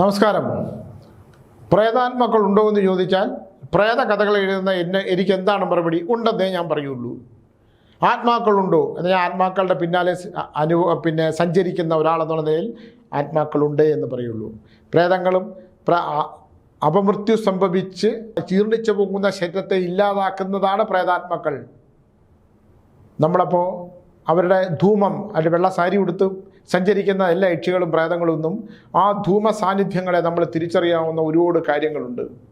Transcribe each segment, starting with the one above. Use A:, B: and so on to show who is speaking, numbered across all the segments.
A: നമസ്കാരം. പ്രേതാത്മാക്കൾ ഉണ്ടോ എന്ന് ചോദിച്ചാൽ പ്രേത കഥകൾ എഴുതുന്ന എന്നെ എനിക്ക് എന്താണ് മറുപടി? ഉണ്ടെന്നേ ഞാൻ പറയുള്ളൂ. ആത്മാക്കളുണ്ടോ? എന്ന് ഞാൻ ആത്മാക്കളുടെ പിന്നാലെ അനു പിന്നെ സഞ്ചരിക്കുന്ന ഒരാളെന്നുള്ള നിലയിൽ ആത്മാക്കളുണ്ട് എന്ന് പറയുള്ളൂ. പ്രേതങ്ങളും പ്ര അപമൃത്യു സംഭവിച്ച് ചീർണിച്ചു പോകുന്ന ശരീരത്തെ ഇല്ലാതാക്കുന്നതാണ് പ്രേതാത്മാക്കൾ. നമ്മളപ്പോൾ അവരുടെ ധൂമം അവരുടെ വെള്ള സാരി ഉടുത്ത് സഞ്ചരിക്കുന്ന എല്ലാ യക്ഷികളും പ്രേതങ്ങളൊന്നും ആ ധൂമ സാന്നിധ്യങ്ങളെ നമ്മൾ തിരിച്ചറിയാവുന്ന ഒരുപാട് കാര്യങ്ങളുണ്ട്.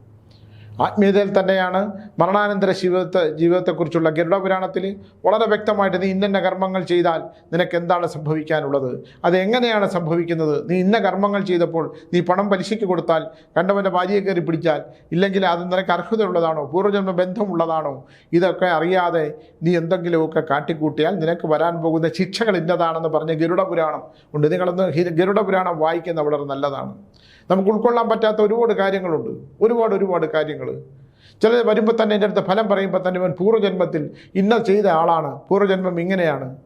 A: ആത്മീയതയിൽ തന്നെയാണ് മരണാനന്തര ജീവിതത്തെ ജീവിതത്തെക്കുറിച്ചുള്ള ഗരുഡപുരാണത്തിൽ വളരെ വ്യക്തമായിട്ട് നീ ഇന്ന കർമ്മങ്ങൾ ചെയ്താൽ നിനക്ക് എന്താണ് സംഭവിക്കാനുള്ളത്? അത് എങ്ങനെയാണ് സംഭവിക്കുന്നത്? നീ ഇന്ന കർമ്മങ്ങൾ ചെയ്തപ്പോൾ നീ പണം പലിശയ്ക്ക് കൊടുത്താൽ കണ്ടവന്റെ ഭാര്യയെ കയറി പിടിച്ചാൽ ഇല്ലെങ്കിൽ അത് നിനക്ക് അർഹതയുള്ളതാണോ? പൂർവജന്മ ബന്ധമുള്ളതാണോ? ഇതൊക്കെ അറിയാതെ നീ എന്തെങ്കിലുമൊക്കെ കാട്ടിക്കൂട്ടിയാൽ നിനക്ക് വരാൻ പോകുന്ന ശിക്ഷകൾ ഇന്നതാണെന്ന് പറഞ്ഞ് ഗരുഡപുരാണം ഉണ്ട്. നിങ്ങളൊന്ന് ഗരുഡപുരാണം വായിക്കുന്നത് വളരെ നല്ലതാണ്. നമുക്ക് ഉൾക്കൊള്ളാൻ പറ്റാത്ത ഒരുപാട് കാര്യങ്ങളുണ്ട്. ഒരുപാട് ഒരുപാട് കാര്യങ്ങൾ ചിലർ വരുമ്പോൾ തന്നെ എന്റെ അടുത്ത് ഫലം പറയുമ്പോൾ തന്നെ ഇവൻ പൂർവജന്മത്തിൽ ഇന്ന ചെയ്ത ആളാണ്. പൂർവജന്മം ഇങ്ങനെയാണ്.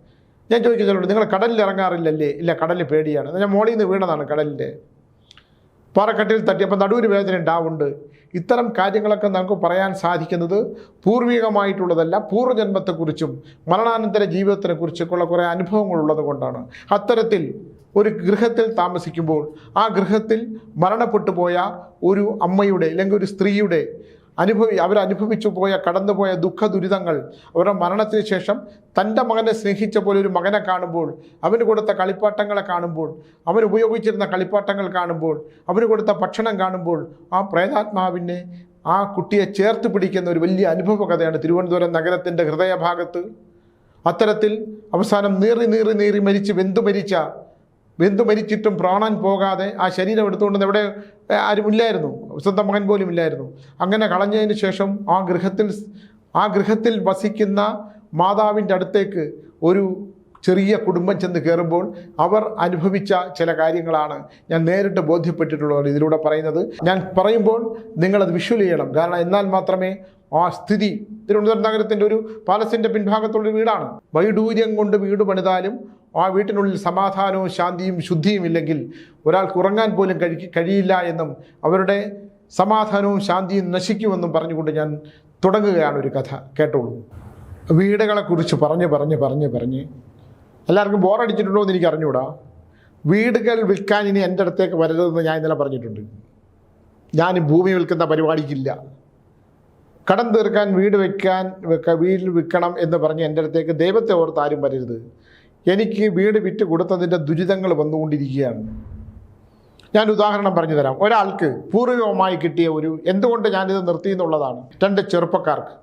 A: ഞാൻ ചോദിക്കുക ചിലരോട് നിങ്ങൾ കടലിൽ ഇറങ്ങാറില്ലല്ലേ? ഇല്ല കടലിൽ പേടിയാണ്. ഞാൻ മോളിൽ നിന്ന് വീണതാണ് കടലിന്റെ. പാറക്കെട്ടിൽ തട്ടിയപ്പോൾ നടുവിന് വേദന ഉണ്ടാവുണ്ട് ഇത്തരം കാര്യങ്ങളൊക്കെ നമുക്ക് പറയാൻ സാധിക്കുന്നത് പൂർവികമായിട്ടുള്ളതല്ല പൂർവജന്മത്തെക്കുറിച്ചും മരണാനന്തര ജീവിതത്തിനെക്കുറിച്ചൊക്കെയുള്ള കുറേ അനുഭവങ്ങളുള്ളത് കൊണ്ടാണ്. അത്തരത്തിൽ ഒരു ഗൃഹത്തിൽ താമസിക്കുമ്പോൾ ആ ഗൃഹത്തിൽ മരണപ്പെട്ടു പോയ ഒരു അമ്മയുടെ അല്ലെങ്കിൽ ഒരു സ്ത്രീയുടെ അനുഭവി അവരനുഭവിച്ചു പോയ കടന്നുപോയ ദുഃഖ ദുരിതങ്ങൾ അവരുടെ മരണത്തിന് ശേഷം തന്റെ മകനെ സ്നേഹിച്ച പോലെ ഒരു മകനെ കാണുമ്പോൾ അവന് കൊടുത്ത കളിപ്പാട്ടങ്ങളെ കാണുമ്പോൾ അവൻ ഉപയോഗിച്ചിരുന്ന കളിപ്പാട്ടങ്ങൾ കാണുമ്പോൾ അവന് കൊടുത്ത ഭക്ഷണം കാണുമ്പോൾ ആ പ്രേതാത്മാവിനെ ആ കുട്ടിയെ ചേർത്ത് പിടിക്കുന്ന ഒരു വലിയ അനുഭവ കഥയാണ് തിരുവനന്തപുരം നഗരത്തിന്റെ ഹൃദയഭാഗത്ത്. അത്തരത്തിൽ അവസാനം നീറി നീറി നീറി മരിച്ച് വെന്തു മരിച്ച വെന്തു മരിച്ചിട്ടും പ്രാണൻ പോകാതെ ആ ശരീരം എടുത്തുകൊണ്ടെന്ന് എവിടെ ആരും ആരുമില്ലായിരുന്നു സ്വന്തം മകൻ പോലും ഇല്ലായിരുന്നു. അങ്ങനെ കളഞ്ഞതിന് ശേഷം ആ ഗൃഹത്തിൽ ആ ഗൃഹത്തിൽ വസിക്കുന്ന മാതാവിന്റെ അടുത്തേക്ക് ഒരു ചെറിയ കുടുംബം ചെന്ന് കയറുമ്പോൾ അവർ അനുഭവിച്ച ചില കാര്യങ്ങളാണ് ഞാൻ നേരിട്ട് ബോധ്യപ്പെട്ടിട്ടുള്ളത് ഇതിലൂടെ പറയുന്നത്. ഞാൻ പറയുമ്പോൾ നിങ്ങളത് വിഷ്വൽ ചെയ്യണം കാരണം എന്നാൽ മാത്രമേ ആ സ്ഥിതി തിരുവനന്തപുരം നഗരത്തിന്റെ ഒരു പാലസിന്റെ പിൻഭാഗത്തുള്ള വീടാണ്. വൈഡൂര്യം കൊണ്ട് വീട് പണിതാലും ആ വീട്ടിനുള്ളിൽ സമാധാനവും ശാന്തിയും ശുദ്ധിയും ഇല്ലെങ്കിൽ ഒരാൾക്ക് ഉറങ്ങാൻ പോലും കഴി കഴിയില്ല എന്നും അവരുടെ സമാധാനവും ശാന്തിയും നശിക്കുമെന്നും പറഞ്ഞുകൊണ്ട് ഞാൻ തുടങ്ങുകയാണ് ഒരു കഥ. കേട്ടോളൂ. വീടുകളെക്കുറിച്ച് പറഞ്ഞ് പറഞ്ഞ് പറഞ്ഞ് പറഞ്ഞ്. എല്ലാവർക്കും ബോറടിച്ചിട്ടുണ്ടോ എന്ന് എനിക്ക് അറിഞ്ഞുകൂടാ വീടുകൾ വിൽക്കാൻ ഇനി എന്റെ അടുത്തേക്ക് വരരുതെന്ന് ഞാൻ ഇന്നലെ പറഞ്ഞിട്ടുണ്ട്. ഞാൻ ഭൂമി വിൽക്കുന്ന പരിപാടിക്കില്ല. കടം തീർക്കാൻ വീട് വയ്ക്കാൻ വീട് വിൽക്കണം എന്ന് പറഞ്ഞ് എന്റെ അടുത്തേക്ക് ദൈവത്തെ ഓർത്ത് ആരും വരരുത്. എനിക്ക് വീട് വിറ്റ് കൊടുത്തതിന്റെ ദുരിതങ്ങൾ വന്നുകൊണ്ടിരിക്കുകയാണ്. ഞാൻ ഉദാഹരണം പറഞ്ഞു തരാം. ഒരാൾക്ക് പൂർവികമായി കിട്ടിയ ഒരു എന്തുകൊണ്ട് ഞാനിത് നിർത്തി എന്നുള്ളതാണ്. രണ്ട് ചെറുപ്പക്കാർക്ക്.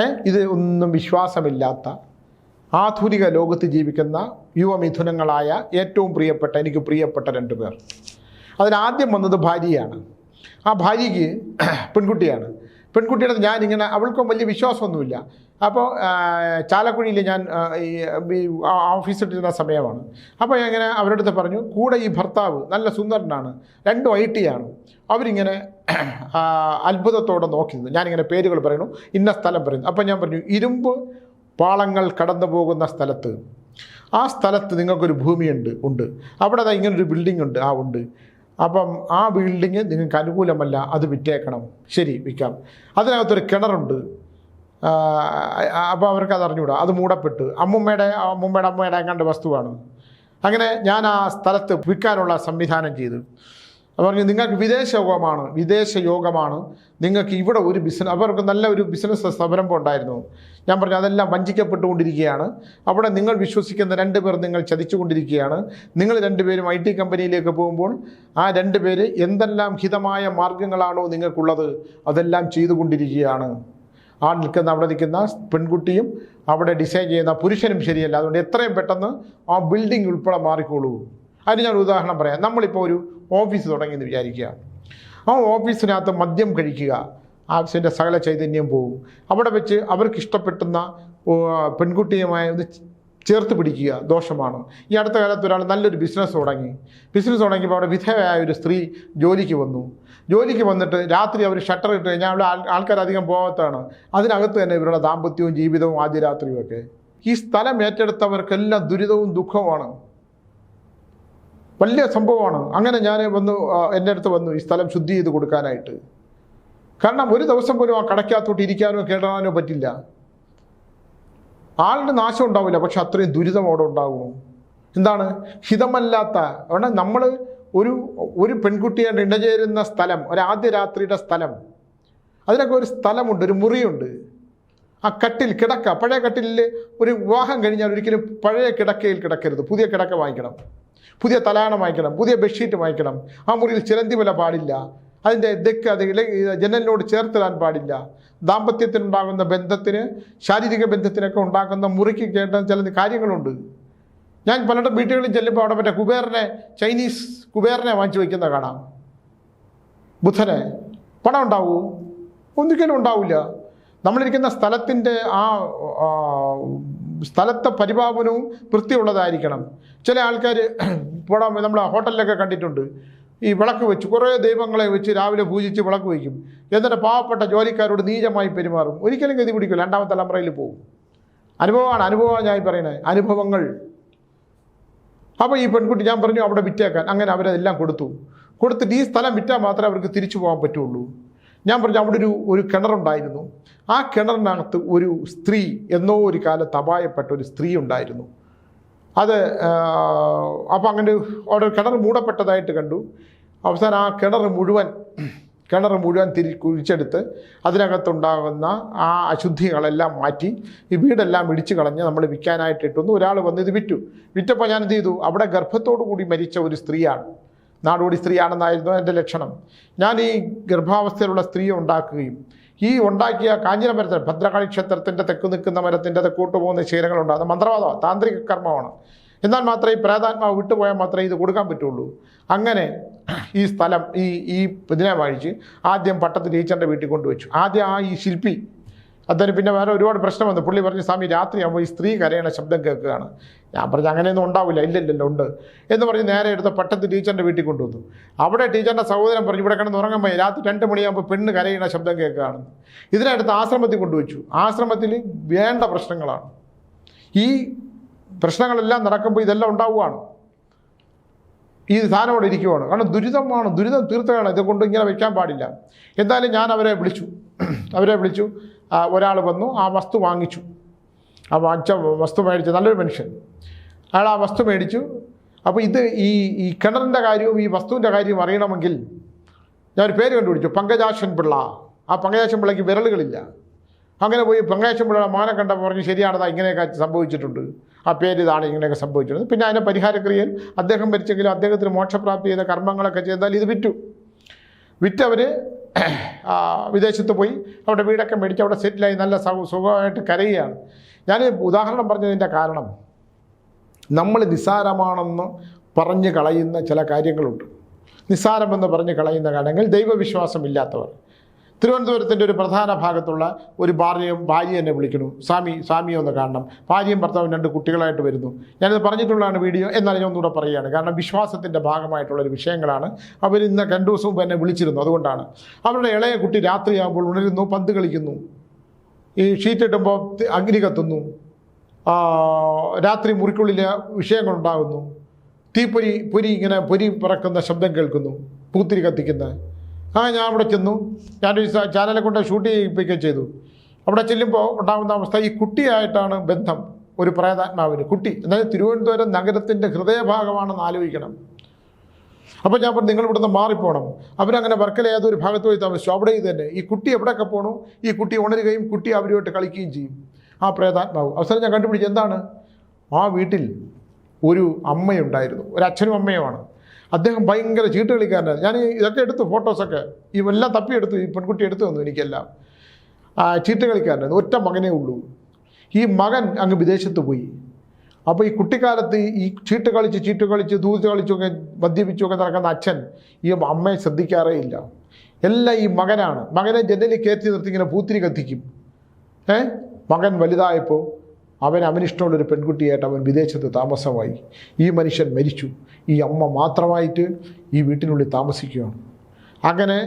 A: ഏ ഇത് ഒന്നും വിശ്വാസമില്ലാത്ത ആധുനിക ലോകത്ത് ജീവിക്കുന്ന യുവമിഥുനങ്ങളായ ഏറ്റവും പ്രിയപ്പെട്ട എനിക്ക് പ്രിയപ്പെട്ട രണ്ട് പേർ അതിനാദ്യം വന്നത് ഭാര്യയാണ്. ആ ഭാര്യയ്ക്ക് പെൺകുട്ടിയാണ്. പെൺകുട്ടിയുടെ ഞാൻ ഇങ്ങനെ അവൾക്കും വലിയ വിശ്വാസമൊന്നുമില്ല. അപ്പോൾ ചാലക്കുഴിയിൽ ഞാൻ ഈ ഓഫീസിട്ടിരുന്ന സമയമാണ്. അപ്പോൾ ഇങ്ങനെ അവരുടെ അടുത്ത് പറഞ്ഞു കൂടെ ഈ ഭർത്താവ് നല്ല സുന്ദരനാണ് രണ്ടും ഐ ടി ആണ്. അവരിങ്ങനെ അത്ഭുതത്തോടെ നോക്കി നിന്നു. ഞാനിങ്ങനെ പേരുകൾ പറയുന്നു ഇന്ന സ്ഥലം പറയുന്നു. അപ്പോൾ ഞാൻ പറഞ്ഞു ഇരുമ്പ് പാളങ്ങൾ കടന്നു പോകുന്ന സ്ഥലത്ത്. ആ സ്ഥലത്ത് നിങ്ങൾക്കൊരു ഭൂമിയുണ്ട് ഉണ്ട്. അവിടെ ഇങ്ങനൊരു ബിൽഡിംഗ് ഉണ്ട് ആ ഉണ്ട്. അപ്പം ആ ബിൽഡിങ് നിങ്ങൾക്ക് അനുകൂലമല്ല അത് വിറ്റേക്കണം. ശരി വിൽക്കാം. അതിനകത്തൊരു കിണറുണ്ട്. അപ്പോൾ അവർക്ക് അത് അറിഞ്ഞുകൂടാ. അത് മൂടപ്പെട്ട്. അമ്മുമ്മയുടെ അമ്മുമ്മയുടെ അമ്മയുടെ എങ്ങാണ്ട് വസ്തുവാണ്. അങ്ങനെ ഞാൻ ആ സ്ഥലത്ത് വിൽക്കാനുള്ള സംവിധാനം ചെയ്തു. അപ്പോൾ പറഞ്ഞു നിങ്ങൾക്ക് വിദേശ യോഗമാണ് വിദേശ യോഗമാണ് നിങ്ങൾക്ക് ഇവിടെ ഒരു ബിസിനസ് അവർക്ക് നല്ല ഒരു ബിസിനസ് സംരംഭം ഉണ്ടായിരുന്നു. ഞാൻ പറഞ്ഞു അതെല്ലാം വഞ്ചിക്കപ്പെട്ടുകൊണ്ടിരിക്കുകയാണ്. അവിടെ നിങ്ങൾ വിശ്വസിക്കുന്ന രണ്ട് പേർ നിങ്ങൾ ചതിച്ചുകൊണ്ടിരിക്കുകയാണ്. നിങ്ങൾ രണ്ടുപേരും ഐ ടി കമ്പനിയിലേക്ക് പോകുമ്പോൾ ആ രണ്ട് പേര് എന്തെല്ലാം ഹിതമായ മാർഗങ്ങളാണോ നിങ്ങൾക്കുള്ളത്? അതെല്ലാം ചെയ്തുകൊണ്ടിരിക്കുകയാണ്. ആ നിൽക്കുന്ന അവിടെ നിൽക്കുന്ന പെൺകുട്ടിയും അവിടെ ഡിസൈൻ ചെയ്യുന്ന പുരുഷനും ശരിയല്ല. അതുകൊണ്ട് എത്രയും പെട്ടെന്ന് ആ ബിൽഡിംഗ് ഉൾപ്പെടെ മാറിക്കോളൂ. അതിന് ഞാൻ ഉദാഹരണം പറയാം. നമ്മളിപ്പോൾ ഒരു ഓഫീസ് തുടങ്ങിയെന്ന് വിചാരിക്കുക. ആ ഓഫീസിനകത്ത് മദ്യം കഴിക്കുക. ആവശ്യത്തിന്റെ സകല ചൈതന്യം പോകും അവിടെ വെച്ച് അവർക്ക് ഇഷ്ടപ്പെട്ടുന്ന പെൺകുട്ടിയുമായി ഒന്ന് ചേർത്ത് പിടിക്കുക ദോഷമാണ്. ഈ അടുത്ത കാലത്ത് ഒരാൾ നല്ലൊരു ബിസിനസ് തുടങ്ങി. ബിസിനസ് തുടങ്ങിയപ്പോൾ അവിടെ വിധവയായ ഒരു സ്ത്രീ ജോലിക്ക് വന്നു. ജോലിക്ക് വന്നിട്ട് രാത്രി അവർ ഷട്ടർ ഇട്ട് കഴിഞ്ഞാൽ അവിടെ ആൾ ആൾക്കാർ അധികം പോകാത്തതാണ്. അതിനകത്ത് തന്നെ ഇവരുടെ ദാമ്പത്യവും ജീവിതവും ആദ്യ രാത്രിയും ഒക്കെ ഈ സ്ഥലം ഏറ്റെടുത്തവർക്കെല്ലാം ദുരിതവും ദുഃഖവുമാണ്. വലിയ സംഭവമാണ്. അങ്ങനെ ഞാൻ വന്നു എന്റെ അടുത്ത് വന്നു ഈ സ്ഥലം ശുദ്ധി ചെയ്ത് കൊടുക്കാനായിട്ട്. കാരണം ഒരു ദിവസം പോലും ആ കടയ്ക്കകത്തോട്ട് ഇരിക്കാനോ കേടാനോ പറ്റില്ല. ആളുടെ നാശം ഉണ്ടാവില്ല പക്ഷെ അത്രയും ദുരിതം അവിടെ ഉണ്ടാകുമോ എന്താണ്? ഹിതമല്ലാത്ത അവിടെ നമ്മൾ ഒരു ഒരു പെൺകുട്ടിയെ ഇണചേരുന്ന സ്ഥലം ഒരു രാത്രിയുടെ സ്ഥലം. അതിനൊക്കെ ഒരു സ്ഥലമുണ്ട് ഒരു മുറിയുണ്ട്. ആ കട്ടിൽ കിടക്ക പഴയ കട്ടിലിൽ ഒരു വിവാഹം കഴിഞ്ഞാൽ ഒരിക്കലും പഴയ കിടക്കയിൽ കിടക്കരുത് പുതിയ കിടക്ക വാങ്ങിക്കണം. പുതിയ തലാണം വാങ്ങിക്കണം പുതിയ ബെഡ്ഷീറ്റ് വാങ്ങിക്കണം ആ മുറിയിൽ ചിലന്തി വില പാടില്ല. അതിന്റെ ദക്ക് അത് ഇല ജനലിനോട് ചേർത്തിടാൻ പാടില്ല. ദാമ്പത്യത്തിനുണ്ടാകുന്ന ബന്ധത്തിന് ശാരീരിക ബന്ധത്തിനൊക്കെ ഉണ്ടാക്കുന്ന മുറിക്ക് കേട്ട ചില കാര്യങ്ങളുണ്ട്. ഞാൻ പലരുടെ വീട്ടുകളിൽ ചെല്ലുമ്പോൾ അവിടെ മറ്റേ കുബേറിനെ ചൈനീസ് കുബേറിനെ വാങ്ങിച്ചു വയ്ക്കുന്ന കാണാം. ബുധനെ പണം ഉണ്ടാവൂ? ഒന്നിക്കലും ഉണ്ടാവില്ല. നമ്മളിരിക്കുന്ന സ്ഥലത്തിന്റെ ആ, സ്ഥലത്തെ പരിപാവനവും വൃത്തിയുള്ളതായിരിക്കണം. ചില ആൾക്കാർ പോടാ നമ്മൾ ഹോട്ടലിലൊക്കെ കണ്ടിട്ടുണ്ട്. ഈ വിളക്ക് വെച്ച് കുറേ ദൈവങ്ങളെ വെച്ച് രാവിലെ പൂജിച്ച് വിളക്ക് വയ്ക്കും എന്നിട്ട് പാവപ്പെട്ട ജോലിക്കാരോട് നീചമായി പെരുമാറും. ഒരിക്കലും ഗതി പിടിക്കില്ല രണ്ടാമത്തെ തലമുറയിൽ പോകും. അനുഭവമാണ് അനുഭവമാണ് ഞാൻ പറയുന്നത്. അനുഭവങ്ങൾ. അപ്പോൾ ഈ പെൺകുട്ടി ഞാൻ പറഞ്ഞു അവിടെ വിറ്റേക്കാൻ. അങ്ങനെ അവരെല്ലാം കൊടുത്തു. കൊടുത്തിട്ട് ഈ സ്ഥലം വിറ്റാൽ മാത്രമേ അവർക്ക് തിരിച്ചു പോകാൻ പറ്റുള്ളൂ. ഞാൻ പറഞ്ഞു അവിടെ ഒരു ഒരു കിണറുണ്ടായിരുന്നു. ആ കിണറിനകത്ത് ഒരു സ്ത്രീ എന്നോ ഒരു കാലത്ത് അപായപ്പെട്ട ഒരു സ്ത്രീ ഉണ്ടായിരുന്നു. അത് അപ്പോൾ അങ്ങനെ അവിടെ കിണർ മൂടപ്പെട്ടതായിട്ട് കണ്ടു. അവസാനം ആ കിണർ മുഴുവൻ കിണർ മുഴുവൻ തിരി കുഴിച്ചെടുത്ത് അതിനകത്തുണ്ടാകുന്ന ആ അശുദ്ധികളെല്ലാം മാറ്റി ഈ വീടെല്ലാം ഇടിച്ചു കളഞ്ഞ് നമ്മൾ വിൽക്കാനായിട്ട് ഇട്ടുന്നു ഒരാൾ വന്ന് ഇത് വിറ്റു. വിറ്റപ്പോൾ ഞാൻ എന്ത് ചെയ്തു? അവിടെ ഗർഭത്തോടു കൂടി മരിച്ച ഒരു സ്ത്രീയാണ്. നാടോടി സ്ത്രീയാണെന്നായിരുന്നു എന്റെ ലക്ഷണം. ഞാൻ ഈ ഗർഭാവസ്ഥയിലുള്ള സ്ത്രീയെ ഉണ്ടാക്കുകയും ഈ ഉണ്ടാക്കിയ കാഞ്ഞിര മരത്തിൽ ഭദ്രകാളി ക്ഷേത്രത്തിന്റെ തെക്ക് നിൽക്കുന്ന മരത്തിന്റെ തെക്കോട്ട് പോകുന്ന ശീലങ്ങളുണ്ട്. അത് മന്ത്രവാദമാണ് താന്ത്രിക കർമ്മമാണ്. എന്നാൽ മാത്രമേ ഈ പ്രേതാത്മാവ് വിട്ടുപോയാൽ മാത്രമേ ഇത് കൊടുക്കാൻ പറ്റുള്ളൂ. അങ്ങനെ ഈ സ്ഥലം ഈ ഈ ഇതിനെ വാഴിച്ച് ആദ്യം പട്ടത്തിൽ ടീച്ചറിന്റെ വീട്ടിൽ കൊണ്ടുവച്ചു. ആദ്യം ആ ഈ ശില്പി അതിന് പിന്നെ വേറെ ഒരുപാട് പ്രശ്നം വന്നു. പുള്ളി പറഞ്ഞു സ്വാമി രാത്രിയാകുമ്പോൾ ഈ സ്ത്രീ കരയണ ശബ്ദം കേൾക്കുകയാണ്. ഞാൻ പറഞ്ഞു അങ്ങനെയൊന്നും ഉണ്ടാവില്ല ഇല്ലല്ലോ ഉണ്ട്. എന്ന് പറഞ്ഞ് നേരെ എടുത്ത പട്ടത്ത് ടീച്ചറിന്റെ വീട്ടിൽ കൊണ്ടുവന്നു. അവിടെ ടീച്ചറിന്റെ സഹോദരൻ പറഞ്ഞു ഇവിടെ കിടന്ന് ഉറങ്ങുമ്പോൾ രാത്രി രണ്ട് മണിയാകുമ്പോൾ പെണ്ണ് കരയണ ശബ്ദം കേൾക്കുകയാണ്. ഇതിനടുത്ത് ആശ്രമത്തിൽ കൊണ്ടുവച്ചു. ആശ്രമത്തിൽ വേണ്ട പ്രശ്നങ്ങളാണ്. ഈ പ്രശ്നങ്ങളെല്ലാം നടക്കുമ്പോൾ ഇതെല്ലാം ഉണ്ടാവുകയാണ്. ഈ സാധനം അവിടെ ഇരിക്കുവാണ്. കാരണം ദുരിതമാണ് ദുരിതം തീർത്തതാണ്. ഇതുകൊണ്ട് ഇങ്ങനെ വയ്ക്കാൻ പാടില്ല. എന്തായാലും ഞാൻ അവരെ വിളിച്ചു. അവരെ വിളിച്ചു. ഒരാൾ വന്നു ആ വസ്തു വാങ്ങിച്ചു. ആ വാങ്ങിച്ച വസ്തു മേടിച്ചു നല്ലൊരു മനുഷ്യൻ. അയാൾ ആ വസ്തു മേടിച്ചു. അപ്പോൾ ഇത് ഈ ഈ കിണറിന്റെ കാര്യവും ഈ വസ്തുവിന്റെ കാര്യവും അറിയണമെങ്കിൽ ഞാനൊരു പേര് കണ്ടുപിടിച്ചു. പങ്കജാശൻ പിള്ള. ആ പങ്കജാശൻ പിള്ളയ്ക്ക് വിരലുകളില്ല. അങ്ങനെ പോയി പങ്കജാശൻ പിള്ളയുടെ മാനെ കണ്ടപ്പോൾ പറഞ്ഞു ശരിയാണതാ ഇങ്ങനെയൊക്കെ സംഭവിച്ചിട്ടുണ്ട്. ആ പേര് ഇതാണ് ഇങ്ങനെയൊക്കെ സംഭവിച്ചിട്ടുണ്ട്. പിന്നെ അതിന്റെ പരിഹാരക്രിയയിൽ അദ്ദേഹം മരിച്ചെങ്കിലും അദ്ദേഹത്തിന് മോക്ഷപ്രാപ്തി ചെയ്ത കർമ്മങ്ങളൊക്കെ ചെയ്താൽ ഇത് വിറ്റു. വിറ്റവർ വിദേശത്ത് പോയി അവിടെ വീടൊക്കെ മേടിച്ച് അവിടെ സെറ്റിലായി നല്ല സുഖമായിട്ട് കരയുകയാണ്. ഞാൻ ഉദാഹരണം പറഞ്ഞതിന്റെ കാരണം നമ്മൾ നിസ്സാരമാണെന്ന് പറഞ്ഞ് കളയുന്ന ചില കാര്യങ്ങളുണ്ട്. നിസ്സാരമെന്ന് പറഞ്ഞ് കളയുന്ന കാര്യങ്ങൾ ദൈവവിശ്വാസമില്ലാത്തവർ. തിരുവനന്തപുരത്തിന്റെ ഒരു പ്രധാന ഭാഗത്തുള്ള ഒരു ഭാര്യയും ഭാര്യ എന്നെ വിളിക്കുന്നു. സ്വാമി സ്വാമിയെ ഒന്ന് കാണണം. ഭാര്യയും ഭർത്താവും രണ്ട് കുട്ടികളായിട്ട് വരുന്നു. ഞാനിത് പറഞ്ഞിട്ടുള്ളതാണ് വീഡിയോ. എന്നാൽ ഞാൻ ഒന്നുകൂടെ പറയുകയാണ്. കാരണം വിശ്വാസത്തിന്റെ ഭാഗമായിട്ടുള്ള ഒരു വിഷയങ്ങളാണ് അവർ ഇന്ന് രണ്ടു ദിവസം മുമ്പ് എന്നെ വിളിച്ചിരുന്നു. അതുകൊണ്ടാണ്. അവരുടെ ഇളയ കുട്ടി രാത്രിയാകുമ്പോൾ ഉണരുന്നു പന്ത് കളിക്കുന്നു. ഈ ഷീറ്റ് ഇട്ടുമ്പോൾ തി- അഗ്നി കത്തുന്നു. രാത്രി മുറിക്കുള്ളിൽ വിഷയങ്ങളുണ്ടാകുന്നു. തീപ്പൊരി പൊരി ഇങ്ങനെ പൊരി പറക്കുന്ന ശബ്ദം കേൾക്കുന്നു. പൂത്തിരി കത്തിക്കുന്ന. ആ ഞാൻ അവിടെ ചെന്നു. ഞാനൊരു ചാനലെ കൊണ്ട് ഷൂട്ട് ചെയ്യിപ്പിക്കുകയും ചെയ്തു. അവിടെ ചെല്ലുമ്പോൾ ഉണ്ടാകുന്ന അവസ്ഥ ഈ കുട്ടിയായിട്ടാണ് ബന്ധം ഒരു പ്രേതാത്മാവിന്. കുട്ടി അതായത് തിരുവനന്തപുരം നഗരത്തിന്റെ ഹൃദയഭാഗമാണെന്ന് ആലോചിക്കണം. അപ്പോൾ ഞാൻ പറഞ്ഞു നിങ്ങൾ ഇവിടുന്ന് മാറിപ്പോണം. അവരങ്ങനെ വർക്കല ഏതൊരു ഭാഗത്ത് പോയി താമസിച്ചു. അവിടെ ഇത് തന്നെ. ഈ കുട്ടി എവിടെയൊക്കെ പോകണു ഈ കുട്ടി ഉണരുകയും കുട്ടി അവരുമായിട്ട് കളിക്കുകയും ചെയ്യും. ആ പ്രേതാത്മാവ്. അവസരം ഞാൻ കണ്ടുപിടിച്ചു എന്താണ്? ആ വീട്ടിൽ ഒരു അമ്മയുണ്ടായിരുന്നു. ഒരു അച്ഛനും അമ്മയുമാണ്. അദ്ദേഹം ഭയങ്കര ചീട്ട് കളിക്കാരനാണ് ഞാൻ ഇതൊക്കെ എടുത്തു ഫോട്ടോസൊക്കെ ഇവെല്ലാം തപ്പിയെടുത്തു ഈ പെൺകുട്ടി എടുത്തു തന്നു എനിക്കെല്ലാം. ചീട്ട് കളിക്കാരനായിരുന്നു ഒറ്റ മകനേ ഉള്ളൂ. ഈ മകൻ അങ്ങ് വിദേശത്ത് പോയി. അപ്പോൾ ഈ കുട്ടിക്കാലത്ത് ഈ ചീട്ട് കളിച്ച് ചീട്ട് കളിച്ച് ദൂരത്ത് കളിച്ചൊക്കെ മദ്യപിച്ചൊക്കെ നടക്കുന്ന അച്ഛൻ ഈ അമ്മയെ ശ്രദ്ധിക്കാറേ ഇല്ല. എല്ലാം ഈ മകനാണ്. മകനെ ജനലിൽ കയറ്റി നിർത്തി ഇങ്ങനെ പൂത്തിരി കത്തിക്കും. ഏ? മകൻ വലുതായപ്പോൾ അവൻ അവനിഷ്ടമുള്ളൊരു പെൺകുട്ടിയായിട്ട് അവൻ വിദേശത്ത് താമസമായി. ഈ മനുഷ്യൻ മരിച്ചു. ഈ അമ്മ മാത്രമായിട്ട് ഈ വീട്ടിനുള്ളിൽ താമസിക്കുകയാണ്. അങ്ങനെ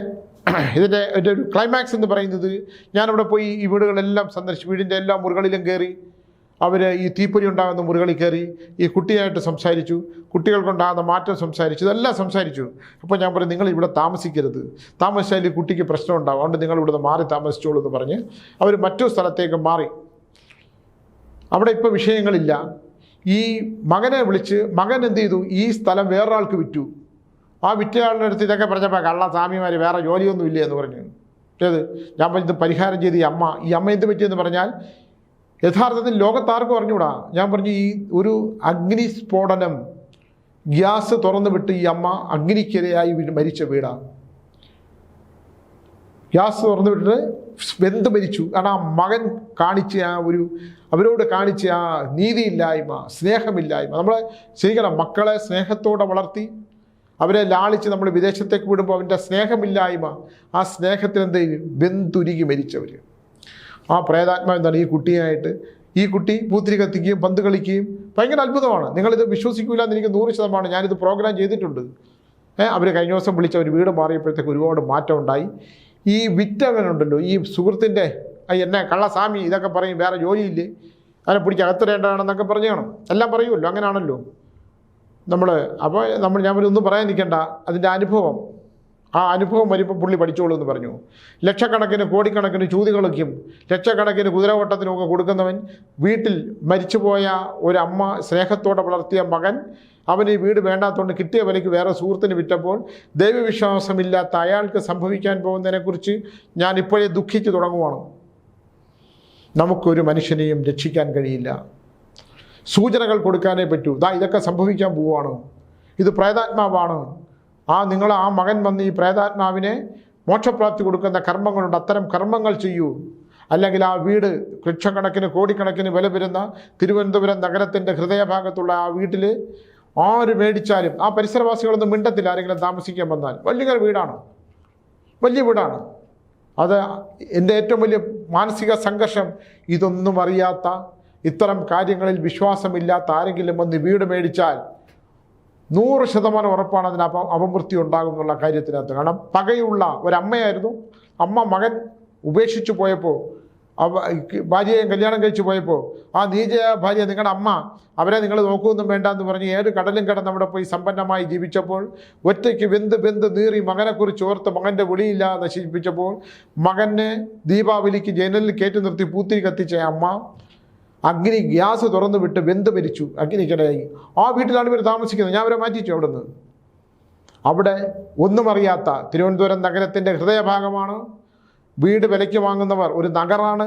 A: ഇതിന്റെ എന്റെ ഒരു ക്ലൈമാക്സ് എന്ന് പറയുന്നത് ഞാനവിടെ പോയി ഈ വീടുകളെല്ലാം സന്ദർശിച്ചു വീടിന്റെ എല്ലാ മുറികളിലും കയറി അവർ ഈ തീപ്പൊരി ഉണ്ടാകുന്ന മുറികളിൽ കയറി ഈ കുട്ടിയായിട്ട് സംസാരിച്ചു. കുട്ടികൾക്കുണ്ടാകുന്ന മാറ്റം സംസാരിച്ചു. ഇതെല്ലാം സംസാരിച്ചു. അപ്പോൾ ഞാൻ പറയും നിങ്ങൾ ഇവിടെ താമസിക്കരുത്. താമസിച്ചാൽ ഈ കുട്ടിക്ക് പ്രശ്നം ഉണ്ടാവും അതുകൊണ്ട് നിങ്ങൾ ഇവിടെ മാറി താമസിച്ചോളൂ എന്ന് പറഞ്ഞ് അവർ മറ്റു സ്ഥലത്തേക്ക് മാറി. അവിടെ ഇപ്പോൾ വിഷയങ്ങളില്ല. ഈ മകനെ വിളിച്ച് മകൻ എന്ത് ചെയ്തു? ഈ സ്ഥലം വേറൊരാൾക്ക് വിറ്റു. ആ വിറ്റയാളുടെ അടുത്ത് ഇതൊക്കെ പറഞ്ഞപ്പോൾ കള്ള സ്വാമിമാർ വേറെ ജോലിയൊന്നും ഇല്ല എന്ന് പറഞ്ഞു. ഏത് ഞാൻ ഇത് പരിഹാരം ചെയ്ത് ഈ അമ്മ ഈ അമ്മ എന്ത് പറ്റിയെന്ന് പറഞ്ഞാൽ യഥാർത്ഥത്തിൽ ലോകത്താർക്കും അറിഞ്ഞൂടാ ഞാൻ പറഞ്ഞു ഈ ഒരു അഗ്നി സ്ഫോടനം ഗ്യാസ് തുറന്നു വിട്ട് ഈ അമ്മ അഗ്നിക്കിരയായി മരിച്ച വീടാണ് ഗ്യാസ് തുറന്നു വിട്ടിട്ട് വെന്ത് മരിച്ചു. കാരണം ആ മകൻ കാണിച്ച ആ ഒരു അവരോട് കാണിച്ച ആ നീതിയില്ലായ്മ സ്നേഹമില്ലായ്മ. നമ്മളെ ശരിക്കണം മക്കളെ സ്നേഹത്തോടെ വളർത്തി അവരെ ലാളിച്ച് നമ്മൾ വിദേശത്തേക്ക് വിടുമ്പോൾ അവന്റെ സ്നേഹമില്ലായ്മ ആ സ്നേഹത്തിന് എന്ത് ചെയ്യും? വെന്തുരുകി മരിച്ചവർ ആ പ്രേതാത്മാ എന്താണ്? ഈ കുട്ടിയായിട്ട് ഈ കുട്ടി പൂത്തിരി കത്തിക്കുകയും പന്ത് കളിക്കുകയും ഭയങ്കര അത്ഭുതമാണ്. നിങ്ങളിത് വിശ്വസിക്കില്ല എന്ന് എനിക്ക് നൂറ് ശതമാനം ഞാനിത് പ്രോഗ്രാം ചെയ്തിട്ടുണ്ട്. അവർ കഴിഞ്ഞ ദിവസം വിളിച്ച് അവർ വീട് മാറിയപ്പോഴത്തേക്ക് ഒരുപാട് മാറ്റം ഉണ്ടായി. ഈ വിറ്റവനുണ്ടല്ലോ ഈ സുഹൃത്തിന്റെ "ആ, എന്നെ കള്ളസ്വാമി ഇതൊക്കെ പറയും വേറെ ജോലിയില്ലേ? അതിനെ പിടിച്ച് അകത്തിടേണ്ടതാണെന്നൊക്കെ പറഞ്ഞു കാണും. എല്ലാം പറയുമല്ലോ അങ്ങനെയാണല്ലോ നമ്മൾ അപ്പോൾ നമ്മൾ ഞാൻ ഒന്നും പറയാൻ നിൽക്കേണ്ട അതിന്റെ അനുഭവം. ആ അനുഭവം വരുമ്പോൾ പുള്ളി പഠിച്ചോളൂ എന്ന് പറഞ്ഞു. ലക്ഷക്കണക്കിന് കോടിക്കണക്കിന് ചൂതികളൊക്കെയും ലക്ഷക്കണക്കിന് കുതിരവട്ടത്തിനുമൊക്കെ കൊടുക്കുന്നവൻ വീട്ടിൽ മരിച്ചുപോയ ഒരമ്മ സ്നേഹത്തോടെ വളർത്തിയ മകൻ അവന് ഈ വീട് വേണ്ടാത്തതുകൊണ്ട് കിട്ടിയ വിലയ്ക്ക് വേറെ സുഹൃത്തിന് വിറ്റപ്പോൾ ദൈവവിശ്വാസമില്ലാത്ത അയാൾക്ക് സംഭവിക്കാൻ പോകുന്നതിനെക്കുറിച്ച് ഞാൻ ഇപ്പോഴേ ദുഃഖിച്ച് തുടങ്ങുവാണ്. നമുക്കൊരു മനുഷ്യനെയും രക്ഷിക്കാൻ കഴിയില്ല. സൂചനകൾ കൊടുക്കാനേ പറ്റൂ. ദാ ഇതൊക്കെ സംഭവിക്കാൻ പോവുകയാണ് ഇത് പ്രേതാത്മാവാണ്. ആ നിങ്ങൾ ആ മകൻ വന്ന് ഈ പ്രേതാത്മാവിനെ മോക്ഷപ്രാപ്തി കൊടുക്കുന്ന കർമ്മങ്ങളുണ്ട്. അത്തരം കർമ്മങ്ങൾ ചെയ്യൂ. അല്ലെങ്കിൽ ആ വീട് ലക്ഷക്കണക്കിന് കോടിക്കണക്കിന് വില വരുന്ന തിരുവനന്തപുരം നഗരത്തിന്റെ ഹൃദയഭാഗത്തുള്ള ആ വീട്ടിൽ ആര് മേടിച്ചാലും ആ പരിസരവാസികളൊന്നും മിണ്ടത്തില്ല ആരെങ്കിലും താമസിക്കാൻ വന്നാൽ. വലിയ വീടാണ്. വലിയ വീടാണ്. അത് എന്റെ ഏറ്റവും വലിയ മാനസിക സംഘർഷം ഇതൊന്നും അറിയാത്ത ഇത്തരം കാര്യങ്ങളിൽ വിശ്വാസമില്ലാത്ത ആരെങ്കിലും വന്ന് വീട് മേടിച്ചാൽ നൂറ് ശതമാനം ഉറപ്പാണ് അതിന് അപ അപമൃത്തി ഉണ്ടാകും എന്നുള്ള കാര്യത്തിനകത്ത്. കാരണം പകയുള്ള ഒരമ്മയായിരുന്നു. അമ്മ മകൻ ഉപേക്ഷിച്ചു പോയപ്പോൾ ഭാര്യയെ കല്യാണം കഴിച്ചു പോയപ്പോൾ ആ നീചയ ഭാര്യ നിങ്ങളുടെ അമ്മ അവരെ നിങ്ങൾ നോക്കുമെന്നും വേണ്ട എന്ന് പറഞ്ഞ് ഏത് കടലും കടന്ന് അവിടെ പോയി സമ്പന്നമായി ജീവിച്ചപ്പോൾ ഒറ്റയ്ക്ക് വെന്ത് വെന്ത് നീറി മകനെക്കുറിച്ച് ഓർത്ത് മകന്റെ വിളിയില്ലാതെ നശിപ്പിച്ചപ്പോൾ മകനെ ദീപാവലിക്ക് ജനലിൽ കയറ്റി നിർത്തി പൂത്തിരി കത്തിച്ച അമ്മ അഗ്നി ഗ്യാസ് തുറന്നു വിട്ട് വെന്ത് മരിച്ചു അഗ്നിക്കിടയായി. ആ വീട്ടിലാണ് ഇവർ താമസിക്കുന്നത്. ഞാൻ അവരെ മാറ്റിച്ചു അവിടെ നിന്ന് അവിടെ ഒന്നും അറിയാത്ത തിരുവനന്തപുരം നഗരത്തിന്റെ ഹൃദയഭാഗമാണ് വീട് വിലയ്ക്ക് വാങ്ങുന്നവർ ഒരു നഗറാണ്.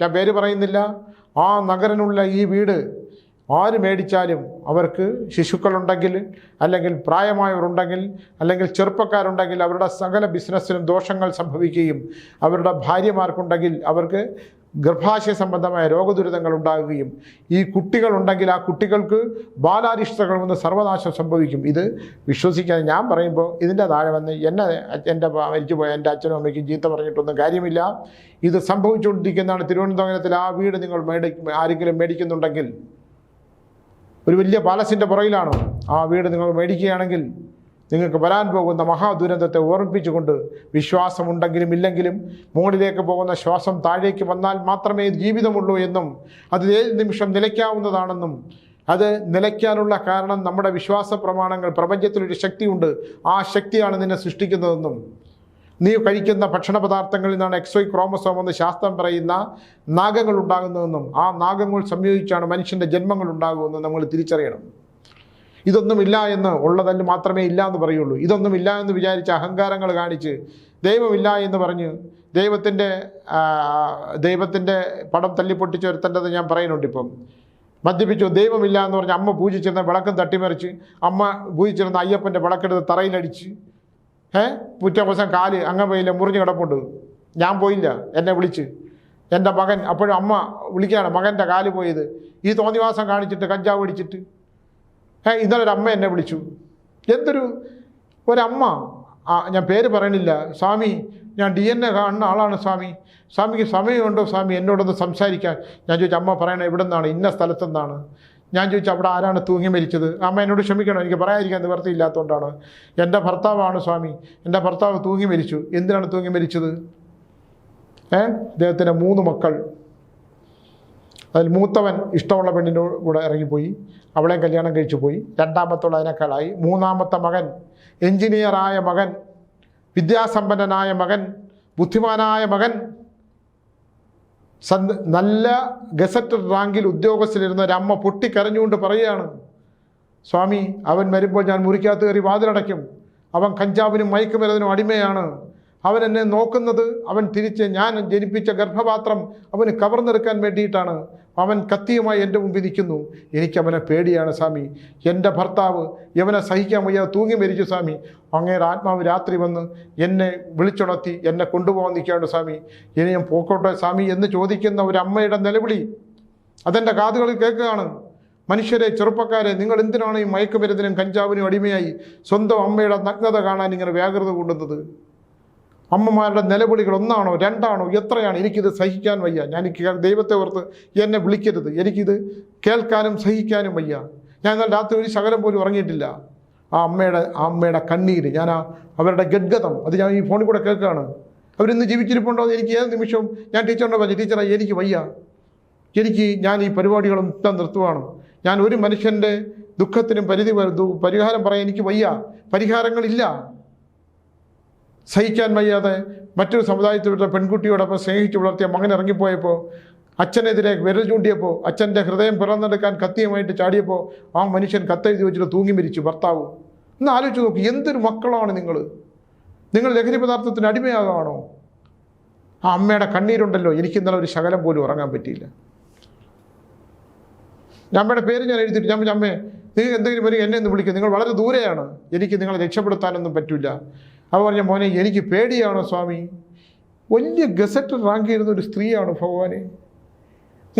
A: ഞാൻ പേര് പറയുന്നില്ല. ആ നഗരനുള്ള ഈ വീട് ആര് മേടിച്ചാലും അവർക്ക് ശിശുക്കളുണ്ടെങ്കിൽ അല്ലെങ്കിൽ പ്രായമായവരുണ്ടെങ്കിൽ അല്ലെങ്കിൽ ചെറുപ്പക്കാരുണ്ടെങ്കിൽ അവരുടെ സകല ബിസിനസ്സിനും ദോഷങ്ങൾ സംഭവിക്കുകയും അവരുടെ ഭാര്യമാർക്കുണ്ടെങ്കിൽ അവർക്ക് ഗർഭാശയ സംബന്ധമായ രോഗദുരിതങ്ങൾ ഉണ്ടാകുകയും ഈ കുട്ടികളുണ്ടെങ്കിൽ ആ കുട്ടികൾക്ക് ബാലാരിഷ്ടകൾ വന്ന് സർവനാശം സംഭവിക്കും. ഇത് വിശ്വസിക്കാതെ ഞാൻ പറയുമ്പോൾ ഇതിന്റെ താഴെ വന്ന് എന്നെ എന്റെ മരിച്ചുപോയ എന്റെ അച്ഛനും അമ്മയ്ക്കും ചീത്ത പറഞ്ഞിട്ടൊന്നും കാര്യമില്ല. ഇത് സംഭവിച്ചുകൊണ്ടിരിക്കുന്നതാണ് തിരുവനന്തപുരത്തിൽ ആ വീട് നിങ്ങൾ മേടി ആരെങ്കിലും മേടിക്കുന്നുണ്ടെങ്കിൽ ഒരു വലിയ പാലസിന്റെ പുറകിലാണോ? ആ വീട് നിങ്ങൾ മേടിക്കുകയാണെങ്കിൽ നിങ്ങൾക്ക് വരാൻ പോകുന്ന മഹാദുരന്തത്തെ ഓർമ്മിപ്പിച്ചുകൊണ്ട് വിശ്വാസമുണ്ടെങ്കിലും ഇല്ലെങ്കിലും മുകളിലേക്ക് പോകുന്ന ശ്വാസം താഴേക്ക് വന്നാൽ മാത്രമേ ജീവിതമുള്ളൂ എന്നും അത് ഏത് നിമിഷം നിലയ്ക്കാവുന്നതാണെന്നും അത് നിലയ്ക്കാനുള്ള കാരണം നമ്മുടെ വിശ്വാസ പ്രമാണങ്ങൾ പ്രപഞ്ചത്തിലൊരു ശക്തിയുണ്ട്. ആ ശക്തിയാണ് നിന്നെ സൃഷ്ടിക്കുന്നതെന്നും നീ കഴിക്കുന്ന ഭക്ഷണ പദാർത്ഥങ്ങളിൽ നിന്നാണ് എക്സോയ് ക്രോമസോം എന്ന് ശാസ്ത്രം പറയുന്ന നാഗങ്ങൾ ഉണ്ടാകുന്നതെന്നും ആ നാഗങ്ങൾ സംയോജിച്ചാണ് മനുഷ്യന്റെ ജന്മങ്ങൾ ഉണ്ടാകുമെന്നും നമ്മൾ തിരിച്ചറിയണം. ഇതൊന്നുമില്ല എന്ന് ഉള്ളതല്ല മാത്രമേ ഇല്ല എന്ന് പറയുള്ളൂ. ഇതൊന്നുമില്ല എന്ന് വിചാരിച്ച് അഹങ്കാരങ്ങൾ കാണിച്ച് ദൈവമില്ല എന്ന് പറഞ്ഞ് ദൈവത്തിന്റെ ദൈവത്തിന്റെ പടം തല്ലിപ്പൊട്ടിച്ച് വരുത്തേണ്ടത് ഞാൻ പറയുന്നുണ്ട് ഇപ്പം. മദ്യപിച്ചു ദൈവമില്ല എന്ന് പറഞ്ഞ് അമ്മ പൂജിച്ചിരുന്ന വിളക്കം തട്ടിമറിച്ച് അമ്മ പൂജിച്ചിരുന്ന അയ്യപ്പന്റെ വിളക്കെടുത്ത് തറയിലടിച്ച് ഏ ദിവസം കാൽ അങ്ങ് പോയില്ല മുറിഞ്ഞ് കിടപ്പുണ്ട്. ഞാൻ പോയില്ല. എന്നെ വിളിച്ച്. എന്റെ മകൻ അപ്പോഴും അമ്മ വിളിക്കുകയാണ് മകന്റെ കാൽ പോയത്. ഈ തോന്നിവാസം കാണിച്ചിട്ട് കഞ്ചാവ് അടിച്ചിട്ട് ഏ ഇന്നലെ ഒരു അമ്മ എന്നെ വിളിച്ചു. എന്തൊരു ഒരമ്മ? ഞാൻ പേര് പറയണില്ല. സ്വാമി ഞാൻ ഡി എൻ എ കാണുന്ന ആളാണ് സ്വാമി. സ്വാമിക്ക് സമയമുണ്ടോ സ്വാമി? എന്നോടൊന്ന് സംസാരിക്കാൻ. ഞാൻ ചോദിച്ചു അമ്മ പറയണേ ഇവിടെ നിന്നാണ് ഇന്ന സ്ഥലത്തുനിന്നാണ് ഞാൻ ചോദിച്ചു അവിടെ ആരാണ് തൂങ്ങി മരിച്ചത്? അമ്മ എന്നോട് ക്ഷമിക്കണം എനിക്ക് പറയാതിരിക്കാൻ നിവർത്തിയില്ലാത്തതുകൊണ്ടാണ് എന്റെ ഭർത്താവാണ് സ്വാമി. എന്റെ ഭർത്താവ് തൂങ്ങി മരിച്ചു. എന്തിനാണ് തൂങ്ങി മരിച്ചത്? ഏ? അദ്ദേഹത്തിന്റെ മൂന്ന് മക്കൾ. അതിൽ മൂത്തവൻ ഇഷ്ടമുള്ള പെണ്ണിന്റെ കൂടെ ഇറങ്ങിപ്പോയി. അവളെ കല്യാണം കഴിച്ചു പോയി. രണ്ടാമത്തുള്ള അതിനേക്കാളായി. മൂന്നാമത്തെ മകൻ എഞ്ചിനീയറായ മകൻ വിദ്യാസമ്പന്നനായ മകൻ ബുദ്ധിമാനായ മകൻ സന്ത നല്ല ഗസറ്റഡ് റാങ്കിൽ ഉദ്യോഗസ്ഥനിരുന്ന ഒരമ്മ പൊട്ടിക്കരഞ്ഞുകൊണ്ട് പറയുകയാണ് സ്വാമി അവൻ വരുമ്പോൾ ഞാൻ മുറിക്കകത്ത് കയറി വാതിലടയ്ക്കും. അവൻ കഞ്ചാവിനും മയക്കുമരുന്നിനും അടിമയാണ്. അവൻ എന്നെ നോക്കുന്നത് അവൻ തിരിച്ച് ഞാൻ ജനിപ്പിച്ച ഗർഭപാത്രം അവന് കവർന്നെടുക്കാൻ വേണ്ടിയിട്ടാണ്. അവൻ കത്തിയുമായി എന്റെ മുമ്പിൽ നിൽക്കുന്നു എനിക്കവനെ പേടിയാണ് സ്വാമി. എന്റെ ഭർത്താവ് ഇവനെ സഹിക്കാൻ വയ്യാതെ തൂങ്ങി മരിച്ചു സ്വാമി. അങ്ങേരെ ആത്മാവ് രാത്രി വന്ന് എന്നെ വിളിച്ചുണർത്തി എന്നെ കൊണ്ടുപോകാൻ നിൽക്കുകയാണ് സ്വാമി. ഇനി ഞാൻ പോക്കോട്ടെ സ്വാമി എന്ന് ചോദിക്കുന്ന ഒരു അമ്മയുടെ നിലവിളി അതെന്റെ കാതുകളിൽ കേൾക്കുകയാണ്. മനുഷ്യരെ ചെറുപ്പക്കാരെ നിങ്ങൾ എന്തിനാണ് ഈ മയക്കുമരുന്നിനും കഞ്ചാവിനും അടിമയായി സ്വന്തം അമ്മയുടെ നഗ്നത കാണാൻ ഇങ്ങനെ വ്യാകൃത കൊണ്ടുന്നത് അമ്മമാരുടെ നിലവിളികൾ ഒന്നാണോ രണ്ടാണോ എത്രയാണ് എനിക്കിത് സഹിക്കാൻ വയ്യ? ഞാൻ ദൈവത്തെ ഓർത്ത് എന്നെ വിളിക്കരുത്. എനിക്കിത് കേൾക്കാനും സഹിക്കാനും വയ്യ. ഞാൻ എന്നാൽ രാത്രി ഒരു ശകലം പോലും ഉറങ്ങിയിട്ടില്ല. ആ അമ്മയുടെ ആ അമ്മയുടെ കണ്ണീര് ഞാൻ ആ അവരുടെ ഗദ്ഗതം അത് ഞാൻ ഈ ഫോണിൽ കൂടെ കേൾക്കുകയാണ്. അവരിന്ന് ജീവിച്ചിരിപ്പുണ്ടോ എന്ന് എനിക്ക് ഏത് നിമിഷവും ഞാൻ ടീച്ചറിനോട് പറഞ്ഞു ടീച്ചറെ എനിക്ക് വയ്യ. എനിക്ക് ഞാൻ ഈ പരിപാടികളും മൊത്തം നിർത്തുവാണ്. ഞാൻ ഒരു മനുഷ്യന്റെ ദുഃഖത്തിനും പരിധി പരിഹാരം പറയാൻ എനിക്ക് വയ്യ. പരിഹാരങ്ങളില്ല. സഹിക്കാൻ വയ്യാതെ മറ്റൊരു സമുദായത്തിലുള്ള പെൺകുട്ടിയോടൊപ്പം സ്നേഹിച്ചു വളർത്തിയ മകൻ ഇറങ്ങിപ്പോയപ്പോൾ അച്ഛനെതിരെ വിരൽ ചൂണ്ടിയപ്പോൾ അച്ഛന്റെ ഹൃദയം പിറന്നെടുക്കാൻ കത്തിയുമായിട്ട് ചാടിയപ്പോൾ ആ മനുഷ്യൻ കത്തെഴുതി വെച്ചിട്ട് തൂങ്ങി മരിച്ചു. ഭർത്താവ് ഒന്ന് ആലോചിച്ച് നോക്കി എന്തൊരു മക്കളാണ് നിങ്ങൾ? നിങ്ങൾ ലഹരി പദാർത്ഥത്തിന് അടിമയാകാണോ? ആ അമ്മയുടെ കണ്ണീരുണ്ടല്ലോ എനിക്ക് ഇന്നലെ ഒരു ശകലം പോലും ഉറങ്ങാൻ പറ്റിയില്ല. അമ്മയുടെ പേര് ഞാൻ എഴുതിയിട്ട് പറഞ്ഞു, അമ്മേ നിങ്ങൾ എന്തെങ്കിലും വരും എന്നെ ഒന്ന് വിളിക്കും നിങ്ങൾ വളരെ ദൂരെയാണ് എനിക്ക് നിങ്ങളെ രക്ഷപ്പെടുത്താനൊന്നും പറ്റില്ല അപ്പോൾ പറഞ്ഞ മോനെ എനിക്ക് പേടിയാണോ സ്വാമി? വലിയ ഗസറ്റ് റാങ്ക് ചെയ്യുന്ന ഒരു സ്ത്രീയാണ് ഭഗവാനെ?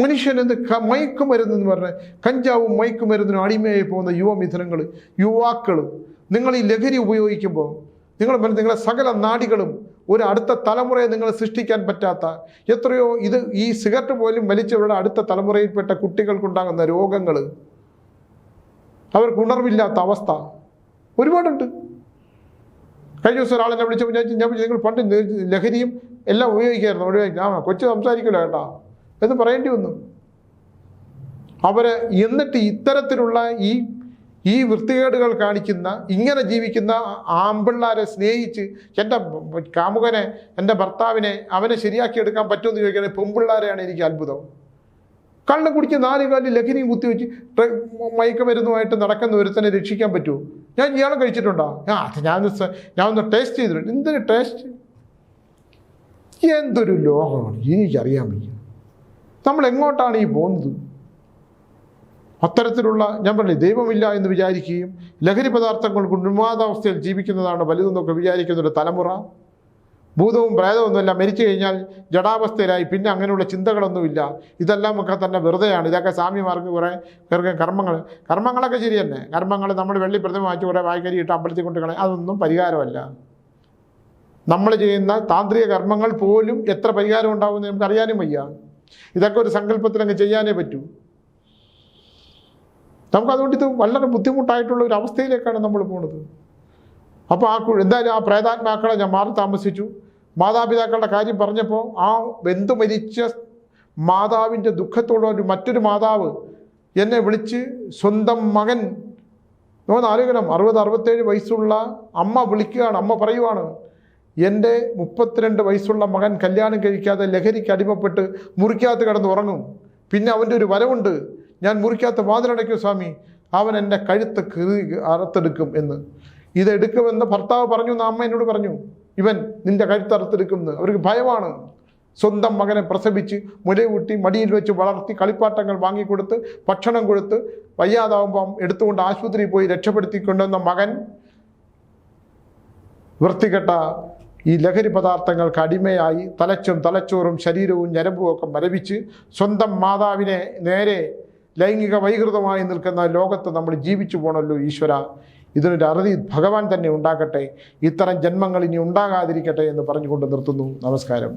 A: മനുഷ്യൻ എന്ത് ക- മയക്കുമരുന്നെന്ന് പറഞ്ഞ കഞ്ചാവും മയക്കുമരുന്നിനും അടിമയായി പോകുന്ന യുവമിഥുനങ്ങൾ യുവാക്കൾ നിങ്ങൾ ഈ ലഹരി ഉപയോഗിക്കുമ്പോൾ നിങ്ങൾ നിങ്ങളെ സകല നാടികളും ഒരു അടുത്ത തലമുറയെ നിങ്ങൾ സൃഷ്ടിക്കാൻ പറ്റാത്ത എത്രയോ ഇത് ഈ സിഗരറ്റ് പോലും വലിച്ചവരുടെ അടുത്ത തലമുറയിൽപ്പെട്ട കുട്ടികൾക്കുണ്ടാകുന്ന രോഗങ്ങൾ. അവർക്ക് ഉണർവില്ലാത്ത അവസ്ഥ ഒരുപാടുണ്ട്. കഴിഞ്ഞ ദിവസം ഒരാൾ എന്നെ വിളിച്ചപ്പോൾ ഞാൻ ഞാൻ നിങ്ങൾ പണ്ട് ലഹരിയും എല്ലാം ഉപയോഗിക്കായിരുന്നു. ഒഴിവാക്കി ആ കൊച്ചു സംസാരിക്കില്ല കേട്ടാ. എന്ന് പറയേണ്ടി വന്നു. അവർ എന്നിട്ട് ഇത്തരത്തിലുള്ള ഈ ഈ വൃത്തികേടുകൾ കാണിക്കുന്ന ഇങ്ങനെ ജീവിക്കുന്ന ആമ്പിള്ളാരെ സ്നേഹിച്ച് എന്റെ കാമുകനെ എന്റെ ഭർത്താവിനെ അവനെ ശരിയാക്കി ശരിയാക്കിയെടുക്കാൻ പറ്റുമെന്ന് ചോദിക്കുന്നത് പെമ്പിള്ളാരെയാണ് എനിക്ക് അത്ഭുതം. കള്ള് കുടിച്ച് നാല് കാലിൽ ലഹരി കുത്തിവെച്ച് മയക്കമരുന്നുമായിട്ട് നടക്കുന്ന ഒരുത്തനെ രക്ഷിക്കാൻ പറ്റുമോ? ഞാൻ ഇയാളെ കഴിച്ചിട്ടുണ്ടോ? ആ അത് ഞാൻ ഞാൻ ഒന്ന് ടേസ്റ്റ് ചെയ്തിട്ടുണ്ട്. എന്തൊരു ടേസ്റ്റ് എന്തൊരു ലോകമാണ്? എനിക്കറിയാൻ വയ്യ. നമ്മൾ എങ്ങോട്ടാണ് ഈ പോകുന്നത്? അത്തരത്തിലുള്ള ഞാൻ പറഞ്ഞു ദൈവമില്ല എന്ന് വിചാരിക്കുകയും ലഹരി പദാർത്ഥങ്ങൾ കൊണ്ട് ഉന്മാദാവസ്ഥയിൽ ജീവിക്കുന്നതാണ് വലുതെന്നൊക്കെ വിചാരിക്കുന്ന ഒരു തലമുറ. ഭൂതവും പ്രേതമൊന്നുമില്ല മരിച്ചു കഴിഞ്ഞാൽ ജഡാവസ്ഥയിലായി പിന്നെ അങ്ങനെയുള്ള ചിന്തകളൊന്നുമില്ല. ഇതെല്ലാം ഒക്കെ തന്നെ വെറുതെയാണ്. ഇതൊക്കെ സ്വാമിമാർക്ക് കുറേ പേർക്ക് കർമ്മങ്ങൾ. കർമ്മങ്ങളൊക്കെ ശരി തന്നെ. കർമ്മങ്ങൾ നമ്മൾ വെള്ളി പ്രതിമ വായിച്ച് കുറേ വായിക്കരി ഇട്ട് അമ്പലത്തിൽ കൊണ്ട് കളയും. അതൊന്നും പരിഹാരമല്ല. നമ്മൾ ചെയ്യുന്ന താന്ത്രിക കർമ്മങ്ങൾ പോലും എത്ര പരിഹാരം ഉണ്ടാകുമെന്ന് നമുക്ക് അറിയാനും വയ്യ. ഇതൊക്കെ ഒരു സങ്കല്പത്തിലങ്ങ് ചെയ്യാനേ പറ്റൂ. നമുക്കതുകൊണ്ട് ഇത് വളരെ ബുദ്ധിമുട്ടായിട്ടുള്ള ഒരു അവസ്ഥയിലേക്കാണ് നമ്മൾ പോകുന്നത് അപ്പോൾ ആ എന്തായാലും ആ പ്രേതാത്മാക്കളെ ഞാൻ മാറി താമസിച്ചു. മാതാപിതാക്കളുടെ കാര്യം പറഞ്ഞപ്പോൾ ആ ബന്ധു മരിച്ച മാതാവിന്റെ ദുഃഖത്തോടെ ഒരു മറ്റൊരു മാതാവ് എന്നെ വിളിച്ച് സ്വന്തം മകൻ നോന്ന് ആലോചിക്കണം അറുപത് അറുപത്തേഴ് വയസ്സുള്ള അമ്മ വിളിക്കുകയാണ് അമ്മ പറയുവാണ് എന്റെ മുപ്പത്തിരണ്ട് വയസ്സുള്ള മകൻ കല്യാണം കഴിക്കാതെ ലഹരിക്ക് അടിമപ്പെട്ട് മുറിക്കകത്ത് കിടന്ന് ഉറങ്ങും. പിന്നെ അവന്റെ ഒരു വരവുണ്ട്. ഞാൻ മുറിക്കകത്ത് വാതിലടയ്ക്കും സ്വാമി. അവൻ എന്റെ കഴുത്ത് കീറി അറുത്തെടുക്കും എന്ന്. ഇത് എടുക്കുമെന്ന് ഭർത്താവ് പറഞ്ഞു എന്ന് അമ്മ എന്നോട് പറഞ്ഞു ഇവൻ നിന്റെ കരുത്തറുത്തെടുക്കുമെന്ന് അവർക്ക് ഭയമാണ്. സ്വന്തം മകനെ പ്രസവിച്ച് മുലയൂട്ടി മടിയിൽ വെച്ച് വളർത്തി കളിപ്പാട്ടങ്ങൾ വാങ്ങിക്കൊടുത്ത് ഭക്ഷണം കൊടുത്ത് വയ്യാതാവുമ്പം എടുത്തുകൊണ്ട് ആശുപത്രിയിൽ പോയി രക്ഷപ്പെടുത്തിക്കൊണ്ടുവന്ന മകൻ വൃത്തികെട്ട ഈ ലഹരി പദാർത്ഥങ്ങൾക്ക് അടിമയായി തലച്ചും തലച്ചോറും ശരീരവും ഞരമ്പും ഒക്കെ മരവിച്ച് സ്വന്തം മാതാവിനെ നേരെ ലൈംഗിക വൈകൃതമായി നിൽക്കുന്ന ലോകത്ത് നമ്മൾ ജീവിച്ചു പോണല്ലോ ഈശ്വര. ഇതിനൊരു അറുതി ഭഗവാൻ തന്നെ ഉണ്ടാക്കട്ടെ. ഇത്തരം ജന്മങ്ങൾ ഇനി ഉണ്ടാകാതിരിക്കട്ടെ എന്ന് പറഞ്ഞുകൊണ്ട് നിർത്തുന്നു. നമസ്കാരം.